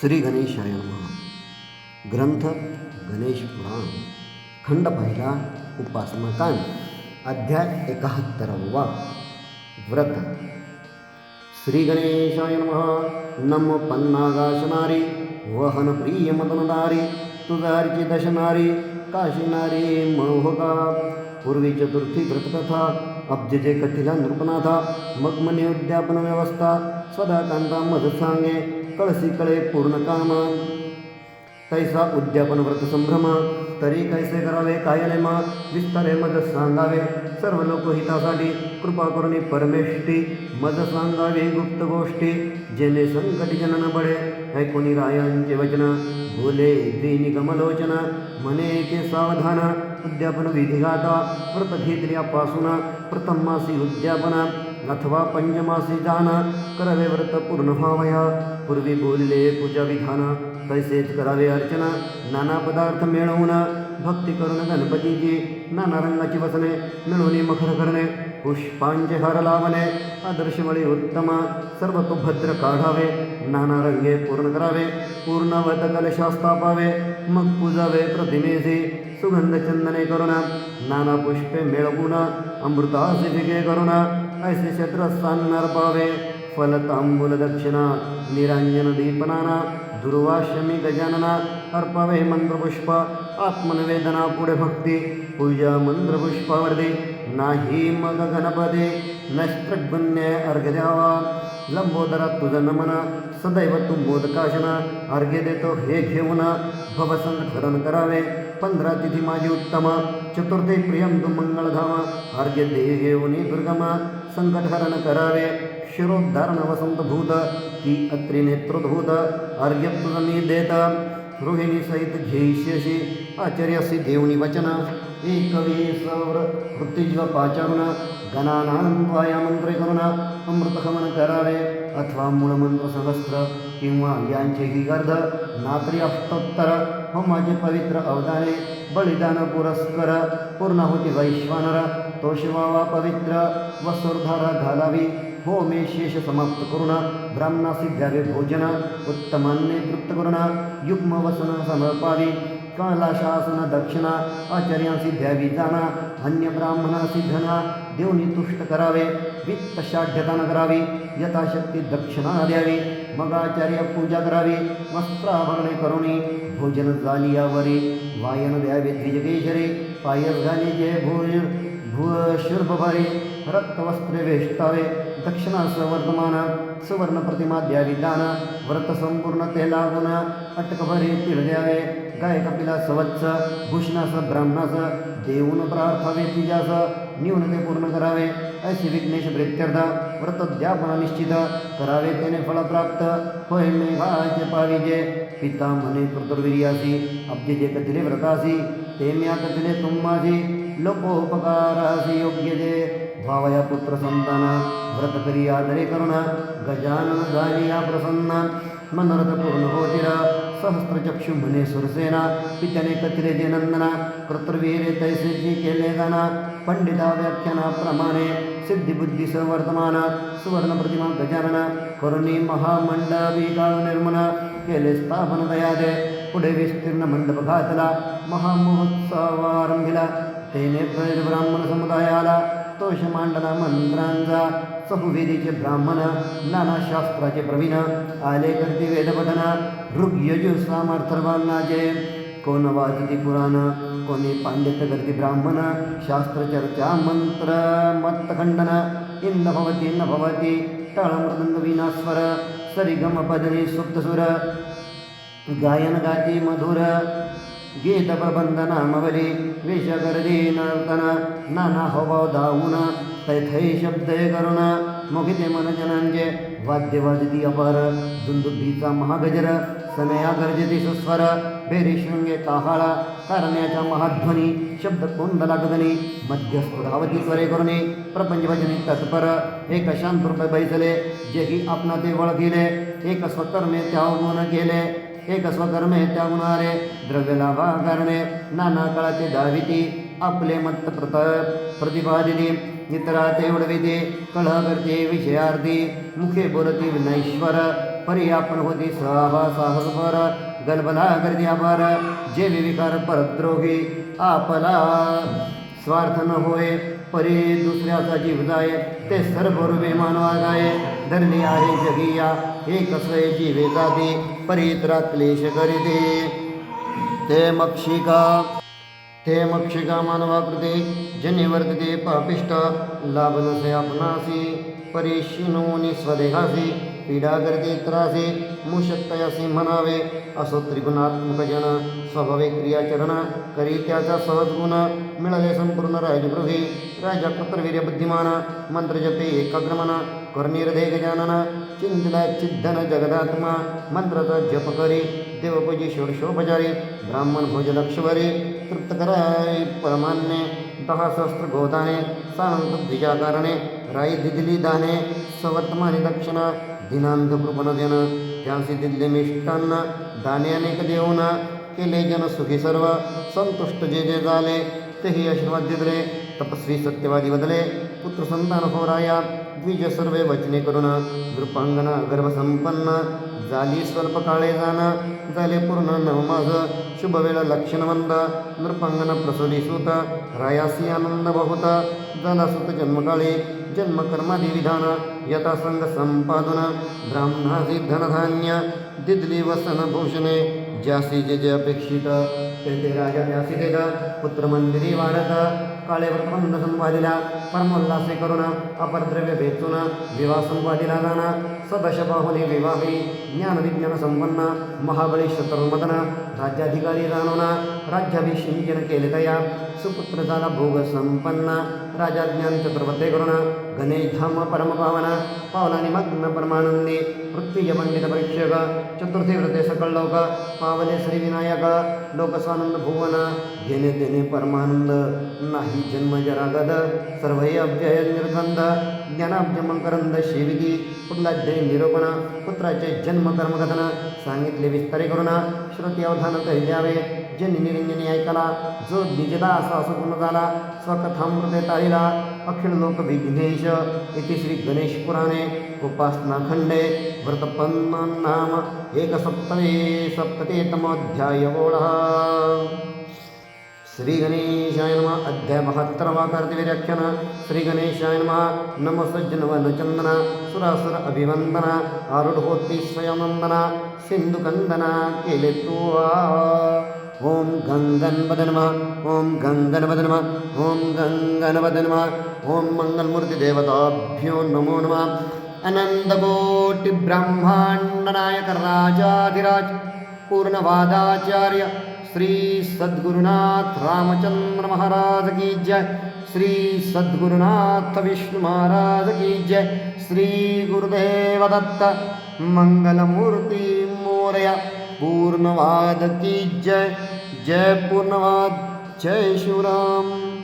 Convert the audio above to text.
श्री गणेशाय नमः ग्रंथ गणेश पुराण। खंड पहिला, उपासनाकांड। अध्याय एकाहत्तरावा। व्रत। श्री गणेशाय नमः। नम पन्नागाशनारी वहन प्रिय मदनदारी तुझारची दशनारी काशीनारी मोहका पूर्वी चतुर्थी व्रतकथा अब्जजे कथिला नृपनाथा। मगमने उद्यापन व्यवस्था। सदाकांता मध सांगे कळसी कळे पूर्ण कामा. तैसा उद्यापन व्रत संभ्रम. तरी कैसे करावे, कायले नेमा विस्तारे मज सांगावे. सर्व लोकहितासाठी कृपा करुणी परमेष्टी मज सांगावे गुप्त गोष्टी. जेणे संकटी जनन बळे ऐकुनी रायांचे वचन. बोले दीनी कमलोचन मने के सावधान. उद्यापन विधी गाता व्रत घेतल्यापासून प्रथम मासी उद्यापन. अथवा पंचमासी जाण करावे व्रत पूर्ण व्हावया पूर्वी बोलले पूजा विधान तैसेच करावे अर्चना। नाना पदार्थ मिळवून, भक्ती करून गणपतीची नाना रंगाची वसने मिळवणे मखर करणे पुष्पांचे हार लावणे आदर्शवळी उत्तम, सर्व तो भद्र काढावे, नाना रंगे पूर्ण करावे, पूर्णवत कलशा स्थापावे मग पूजावे प्रतिमेसी सुगंध चंदने करुण, नाना पुष्पे मिळवून अमृतासी फिके करुण ऐसे शत्रस्थान नरपावे फलतांबूल दक्षिणा निरांजन दीपनाना दुर्वाशमी गजानना अर्पावे मंत्रपुष्प आत्मनिवेदना पुढे भक्ती पूजा मंत्रपुष्पावरती नाही मग गणपती नैस्त्रगुण्य अर्घ्य द्यावा लंबोदरात तुझं नमन सदैव तू अर्घ्य देतो हे घेऊन भवसंकरण करावे। पंधरा तिथी माझी उत्तम, चतुर्थी प्रियम तू मंगळधाम अर्घ्य दे घेऊन दुर्गम, संकटहरण करावे, शिरोद्धारण वसंत भूत ती अत्री नेत्रधूत अर्घ्य तुझं मी देत, रोहिणी सहित घेईष्यशी आचार्यसी देवनी वचन एकवीसवर वृत्तिज्व पाचारुण गणानान्वाया मंत्रे करुण अमृतखमन करावे। अथवा मूळमंत्र सहस्त्र किंवा यांचेही गर्ध नात्री अष्टोत्तर होमाचे पवित्र अवदाने बलिदान पुरस्कर पूर्णाहुती वैश्वानर तो शिवावा पवित्र, वसुर्धारा घालावी हो मे शेष समाप्त करुण ब्राह्मणासी द्यावे भोजन, उत्तमान्ने तृप्त करुण युग्म वसन समर्पावी, कालाशासन दक्षिणा आचार्यांसी द्यावी जाणा अन्य ब्राह्मणासी धना देवनी तुष्ट करावे वित्त शाढ्यदान करावी, यथाशक्ती दक्षिणा द्यावी, मगाचार्य पूजा करावी, वस्त्राभरणे करुणी, भोजन झाली यावरी वायन द्यावे द्विजकेशरी पायस घाली जय भोज भू शुर्भभरे रक्तवस्त्रे वेष्टावे दक्षिणा सवर्तमान सुवर्ण प्रतिमा द्यावी दान, व्रत संपूर्ण ते लागून अटकभरे तिळ द्यावे गाय कपिला सवत्स भूषणास ब्राह्मणास, देऊन प्रार्थावे तिजास न्यून ते पूर्ण करावे असे विघ्नेश प्रेत्यर्थ व्रत द्यापन निश्चित करावे त्याने फळ प्राप्त. मेघाचे पाविजे पिता म्हणे कृतवीर्यासी अब्जे जे कथिले व्रतासी, ते म्या कथिले तुम्हासी, लोकोपकारासी योग्य जे भावया पुत्र संतान, व्रत करी आदरे करुणा, गजानन झालिया प्रसन्न, मनोरथ पूर्ण होतीरा. म्हणे सुरसेना पित्याने कथिले जे नंदना कर्तृवीरे तैसेची केले जाना पंडिता व्याख्यानाप्रमाणे सिद्धिबुद्धी सवर्तमान सुवर्ण प्रतिमा गजानन करुणी महामंडविका निर्मन केले स्थापन दयादे पुढे विस्तीर्ण मंडप घातला महामहोत्सवारंभिला तेने ब्राह्मण समुदायाला तोष मांडला मंत्रांचा चहुवेदीचे ब्राह्मण, नाना शास्त्राचे प्रवीण, आले करती वेदपठन ऋग्यजु सामर्थवानाचे कोण वाचती पुराण, कोणी पांडित्य करती ब्राह्मण, शास्त्रचर्चा मंत्र मत्तखंडन। इंद भवती न भवती, टाळमृदंग विनास्वर सरिगम पदनी सुप्तसुर। गायन गाती मधुर, गीत प्रबंध नामवली, विषगर्दी नर्तन नाना होभाव तैथै शब्द करुण। मुखिते मनजनांचे वाद्य वाजती अपार। दुंदुभीचा महागजर, सनया गर्जती सुस्वर। बेरी शृंगे काहाळा कारण्याच्या महाध्वनी। शब्द कोंद लागदनी मध्यस्थ स्वरे करुणे। प्रपंच भजनी तत्पर। एक शांत रूपे बैसले जे की आपणा ते वळखिले एक स्वकर्मे त्यागुण केले एक स्वकर्मे त्यागुणारे द्रव्यलाभा करणे नाना काळाचे दाविती आपले मत प्रत प्रतिपादिती। मुखे बोलती विनैश्वर परी आपण होती सहा साहस पर गलबला गर्दी पर जे विविकार परद्रोही, आपला स्वार्थ न होय, परी दुसऱ्याचा जीव जाय, ते सर्व रुबे मानवा गाये धरली आहे जगिया, एक स्वय जीवे जाते, परीतरा क्लेश करीते, ते मक्षिका ते मक्षिका मानवाकृते जन्य वर्तते पापिष्ट, लाभ नसे आपणासी परिशिनोनी स्वदेहासी पीडा करते त्रासे मुशक्तयासी म्हणावे असो त्रिगुणात्मक जन, स्वभावे क्रियाचरण, करी त्याचा सहज गुण, मिळाले संपूर्ण राजगृही, राजा पुत्रवीर्य बुद्धिमान, मंत्र जपे एकाग्रमन कर्णिर्धे गजानन, चिंतला चिद्धन जगदात्मा, मंत्राचा जप करी देवपूजी षोडशोपचारी ब्राह्मण भोज लक्षवरी तृप्त कराय परमान्य दहा सहस्त्र गोदाने सानंत द्विजाकारणे राई दिदिली दाने, सवर्तमानी दक्षिणा दिनांत कृपण देन त्यासी दिल्ले मिष्टांना दाने अनेक देऊन, केले जन सुखी सर्व, संतुष्ट जे जे झाले तेही आशीर्वाद दिले तपस्वी सत्यवादी बदले, पुत्र संतान होराया द्विज सर्वे वचने करुण, नृपांगना गर्भसंपन्न झाली स्वल्प काळे जाण झाले पूर्ण नव माझ. शुभ वेळ लक्षणवंत नृपांगना प्रसोली सुत, रायासी आनंद बहुत. झाला सुत जन्मकाळी जन्मकर्मादी विधान यथासंग संपादन, ब्राह्मणासी धनधान्य दिदली वसन भूषणे, ज्यासी जे जे अपेक्षित. ते राजा, त्यासी देत पुत्र मंदिरी वर्तमान संवादिला, परमोल्लासे करुण, अपरद्रव्य भेतुना विवाह संवादिला जाणा सदश बाहुली विवाही, ज्ञान विज्ञान संपन्न, महाबली शत्रुमदन, राज्याधिकारी जाणून राज्याभिषिंचन केलतया सुपुत्र भोग संपन्न राजा ज्ञान चतुर्वते गणेश धाम परमपावन पावला निमग्न परमानंदी पृथ्वी पंडित परीक्षक चतुर्थी व्रते सकळ लोक पावले श्री विनायक लोकसानंद भुवन घेणे देणे परमानंद नाही जन्म जरागद सर्व अव्यय निर्गंध ज्ञानाब्ज मंकरंद शेविकी जय निरूपण पुत्राचे जन्म कर्मकथन सांगितले विस्तारे करुण श्रुती अवधान तरी द्यावे जनी निरंजनी ऐकला, जो निजदा असा असपूर्ण झाला स्वकथामृते तारिला, अखिल लोक विघ्नेश, इति श्री गणेश पुराणे, उपासना खंडे, व्रतपन्न नाम, एकसप्तमे सप्ततितमोऽध्याय ओढा श्री गणेशाय नमः। अध्याय बहात्तरवा कार्तिवीर्याख्यान श्री गणेशाय नमः। नम सज्जन वनचंदना सुरासुर अभिवंदना। आरूढ होती स्वयंवंदना। सिंधुकंदना केले तू ओम गंगनपद नमः, ओम गंगनपद नमः, ओम गंगनपद नमः, ओम मंगलमूर्ति देवताभ्यो नमो नमः। अनंतकोटि ब्रह्मांड नायक राजाधिराज, पूर्णवादाचार्य श्री सद्गुरुनाथ रामचंद्र महाराज की जय। श्री सद्गुरुनाथ विष्णु महाराज की जय। श्री गुरुदेव दत्त, मंगलमूर्ति मोरया। पूर्णवाद की जय जय पूर्णवाद जय शिवराम।